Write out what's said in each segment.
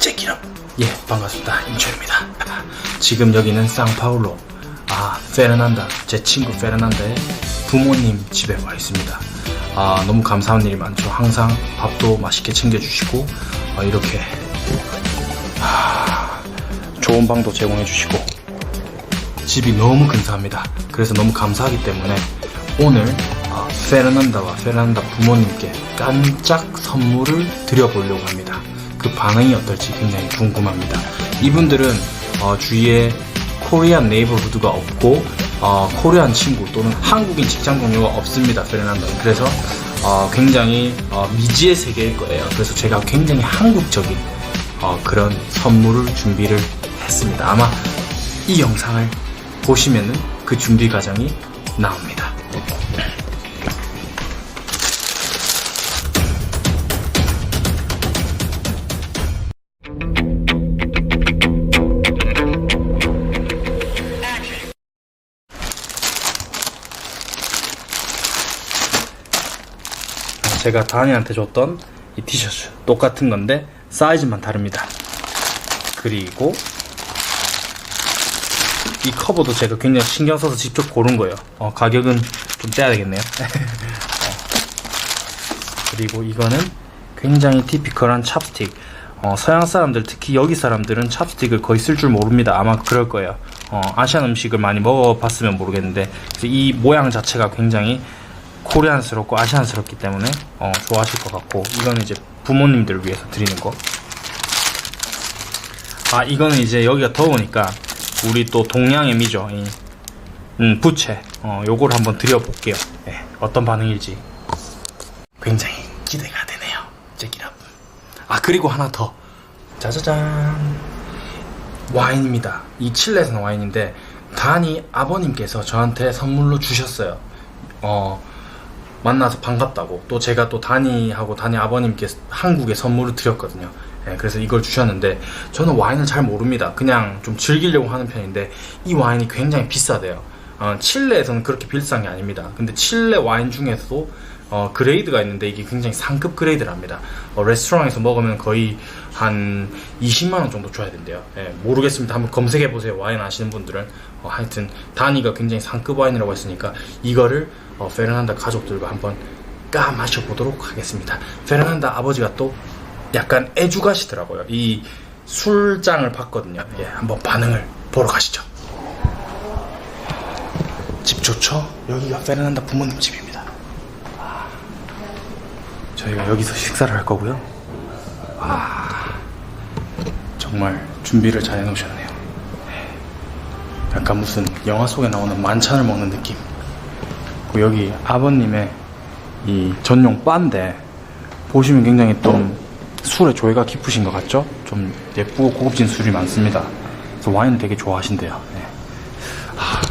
제키럽 예 반갑습니다. 임초입니다. 지금 여기는 상파울로. 아 페르난다. 제 친구 페르난다의 부모님 집에 와 있습니다. 아 너무 감사한 일이 많죠. 항상 밥도 맛있게 챙겨주시고 아, 이렇게. 아, 좋은 방도 제공해 주시고. 집이 너무 근사합니다. 그래서 너무 감사하기 때문에 오늘 아, 페르난다와 페르난다 부모님께 깜짝 선물을 드려보려고 합니다. 그 반응이 어떨지 굉장히 궁금합니다. 이분들은 어, 주위에 코리안 네이버후드가 없고 어, 코리안 친구 또는 한국인 직장 동료가 없습니다. 페르난다는 그래서 어, 굉장히 어, 미지의 세계일 거예요. 그래서 제가 굉장히 한국적인 어, 그런 선물을 준비를 했습니다. 아마 이 영상을 보시면은 그 준비 과정이 나옵니다. 제가 다니한테 줬던 이 티셔츠 똑같은 건데 사이즈만 다릅니다. 그리고 이 커버도 제가 굉장히 신경 써서 직접 고른 거예요. 어, 가격은 좀 떼야 되겠네요. 어. 그리고 이거는 굉장히 티피컬한 찹스틱. 어, 서양 사람들, 특히 여기 사람들은 찹스틱을 거의 쓸 줄 모릅니다. 아마 그럴 거예요. 어, 아시안 음식을 많이 먹어봤으면 모르겠는데, 이 모양 자체가 굉장히 코리안스럽고 아시안스럽기 때문에 어, 좋아하실 것 같고, 이거는 이제 부모님들을 위해서 드리는 거. 아, 이거는 이제 여기가 더우니까, 우리 또 동양의 미죠. 이, 음, 부채. 어, 요걸 한번 드려볼게요. 예, 어떤 반응일지. 굉장히 기대가 되네요. 제기랍. 아, 그리고 하나 더. 짜자잔. 와인입니다. 이 칠레에서 와인인데, 다니 아버님께서 저한테 선물로 주셨어요. 어, 만나서 반갑다고. 또 제가 또 다니하고 다니 아버님께 한국에 선물을 드렸거든요. 예, 그래서 이걸 주셨는데 저는 와인을 잘 모릅니다. 그냥 좀 즐기려고 하는 편인데 이 와인이 굉장히 비싸대요. 어, 칠레에서는 그렇게 비싼 게 아닙니다. 근데 칠레 와인 중에서도 어, 그레이드가 있는데 이게 굉장히 상급 그레이드랍니다. 어, 레스토랑에서 먹으면 거의 한 20만 원 정도 줘야 된대요. 예, 모르겠습니다. 한번 검색해 보세요. 와인 아시는 분들은 어, 하여튼 다니가 굉장히 상급 와인이라고 했으니까 이거를 어, 페르난다 가족들과 한번 까 마셔보도록 하겠습니다. 페르난다 아버지가 또 약간 애주가시더라고요. 이 술장을 봤거든요. 예, 한번 반응을 보러 가시죠. 집 좋죠? 여기가 페르난다 부모님 집입니다. 아, 저희가 여기서 식사를 할 거고요. 와, 정말 준비를 잘 해놓으셨네요. 예, 약간 무슨 영화 속에 나오는 만찬을 먹는 느낌. 그리고 여기 아버님의 이 전용 바인데 보시면 굉장히 좀 술에 조예가 깊으신 것 같죠? 좀 예쁘고 고급진 술이 많습니다. 그래서 와인을 되게 좋아하신대요. 네. 아,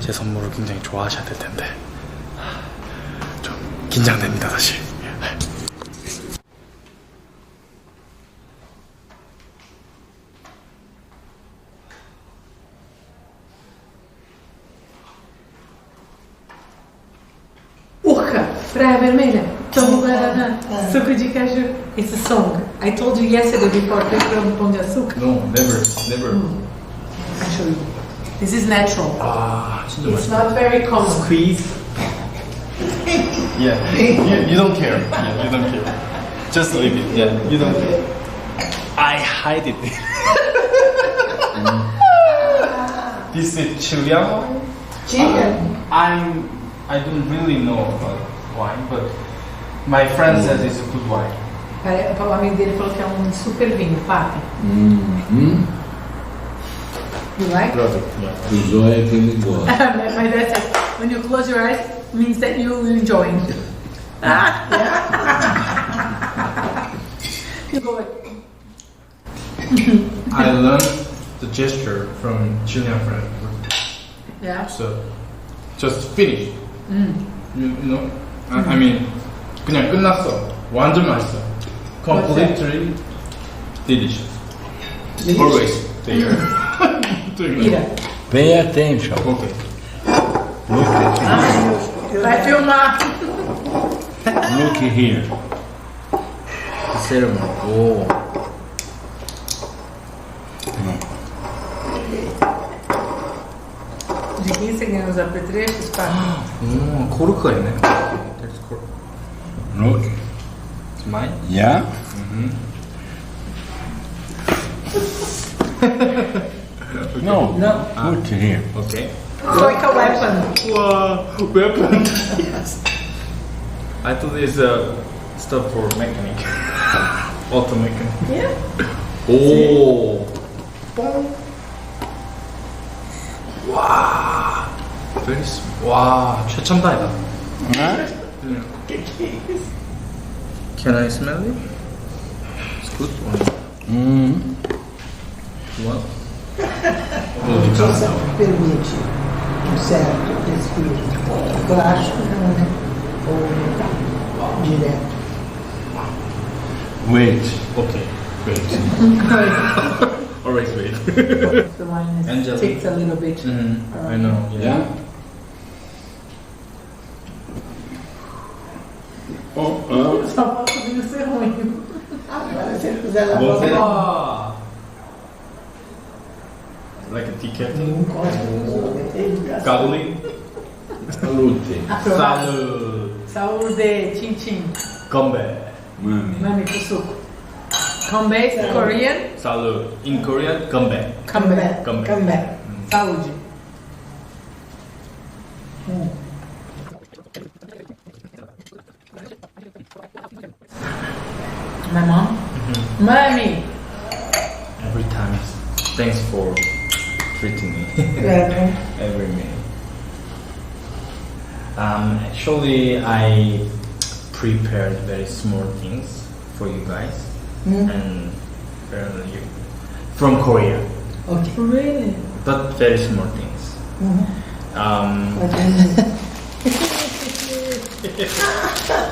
제 선물을 굉장히 좋아하셔야 될 텐데 아, 좀 긴장됩니다, 사실. Praia Vermelha, Tomo Guaraná. Suco de Caju. It's a song. I told you yesterday before Cake from Pão de Açúcar. No, never, never. Mm. you. this is natural. Ah, it's not very common. Squeeze. yeah, you, you, don't care. Yeah, you don't care. Just leave it. Yeah, you don't care. I hide it. this is Chilean. Chilean. I'm. I don't really know, but wine, but my friend says it's a good wine. Pare- O amigo dele falou que é um super vinho, papi. You like? Perfect. Yeah. O zóio é creme igual. But that's. When you close your eyes, means that you enjoy. you go I learned the gesture from Chilean friend. yeah. So just finish. You, you know? 아, I mean 그냥 끝났어. 완전 맛있어. Completely delicious. Always there. Pay attention. Okay. Look at Vai filmar. Look here. The ceremony. Oh. De 15 anos apetrechos, pá. Hum, coruca, né? 있네. There's cork. Look. It's mine? Yeah? no, no. Put it here. Okay. It's like a weapon. Wow, weapon. yes. I thought it's uh, stuff for mechanic. Auto mechanic. Yeah. 오. 뽕. 와. Very s- 와, 최첨단이다. Huh? Can I smell it? It's good one. Mm. What? Justiça permite um certo espírito. Eu acho que não, né? Ou direto. Wait. Okay. Wait. Always wait. The wine is Angela. takes a little bit. mm, I know. Yeah? Oh, Agora, se ele quiser lá Você- fora, Ah. Like a ticket. não encosta no vai ter ligação. Garlic. Salute. Salud. Saúde, tchim tchim. Gombe. Mami. Mami com suco. Come back, Korean. Salud. In Korean, gombe. Come back. Come back. Come back. Saúde. My mom? Mommy! Every time. Thanks for treating me É, every meal. Um, actually, I prepared very small things for you guys and uh, you from Korea, ok. Really? but very small things. Um,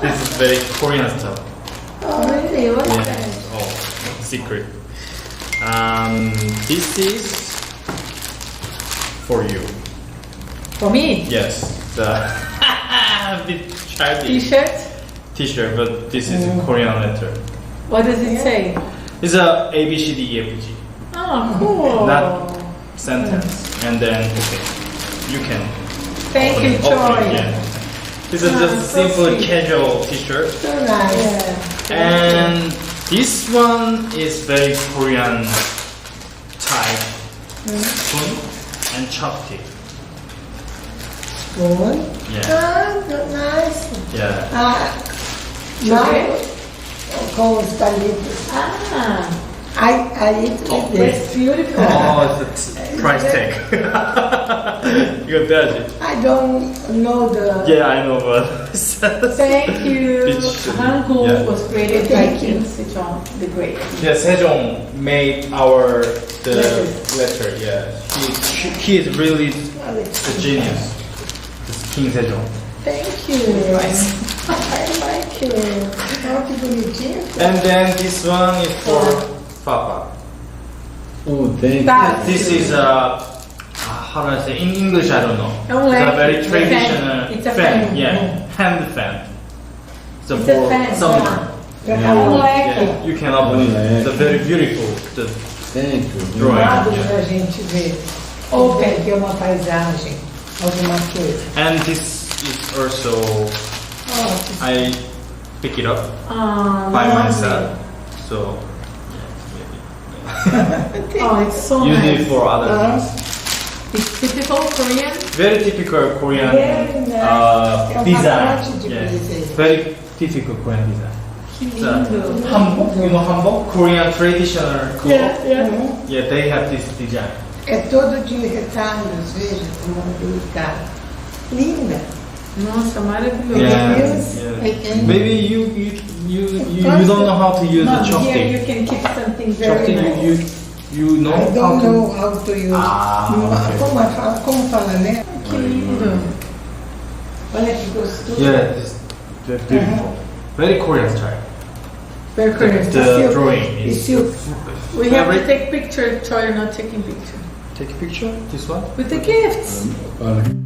this is very Korean stuff. Really? What's Yeah. That? Oh, secret. Um, this is for you. For me? Yes, the T-shirt? T-shirt, but this is a Korean letter. What does it say? It's a A B C D E F G Oh, cool. Not- sentence, and then okay, you can. Thank open you, Joy. yeah. This is Ah, just so simple sweet. casual T-shirt, So nice. and this one is very Korean type spoon and chopstick. Spoon. Yeah, Ah, so nice. yeah. Ah, Deixa eu ver. não, com os. Ah, I, I eat Oh, with this. that's beautiful. Oh, it's a price tag. you got that? I don't know the... Yeah, I know, but Thank you. It's- Hangul yeah. was created by King Sejong the Great. yeah, Sejong made our the Letter. letter. Yeah, he he, he is really a genius. This King Sejong. Thank you. I like it. Olha que bonitinho. And then this one is for Papa. Oh, thank Tá. This is a how do I say in English? I don't know. É um it's a very fan. traditional It's a fan. Yeah, hand fan. So It's a for fan, summer. Pra É um. Yeah, you can open it. It's a very beautiful. The Thank you. Drawing. Lado yeah. pra gente ver. Ou tem aqui uma paisagem, alguma coisa. And this is also Oh, I pick it up Ah, by lovely. myself. So Oh, it's so use nice. it for other Uh-huh. things. It's typical Korean. Very typical Korean Very nice. uh, design. Yeah. presente. Very typical Korean design. So, hanbok, you know hanbok? Korean traditional cloth. yeah. Yeah, they have this design. É todo de retalhos, veja como é delicado. Linda. Nossa, maravilhoso. Yeah, Yes, yeah. I. Maybe you you you you, you don't know how to use Mom, the here chopstick. you can keep something very Chopstick, nice. you, you you know I how don't to. know how to use. Ah, Não- okay. como, é fala, como fala, né? Que lindo. Olha que gostoso. Yeah, it's very beautiful. Very Korean style. Very Korean. The silk. drawing It's is. silk. We have to take picture. Troy, you're not taking picture. Take a picture. This one. With the gifts. Olha.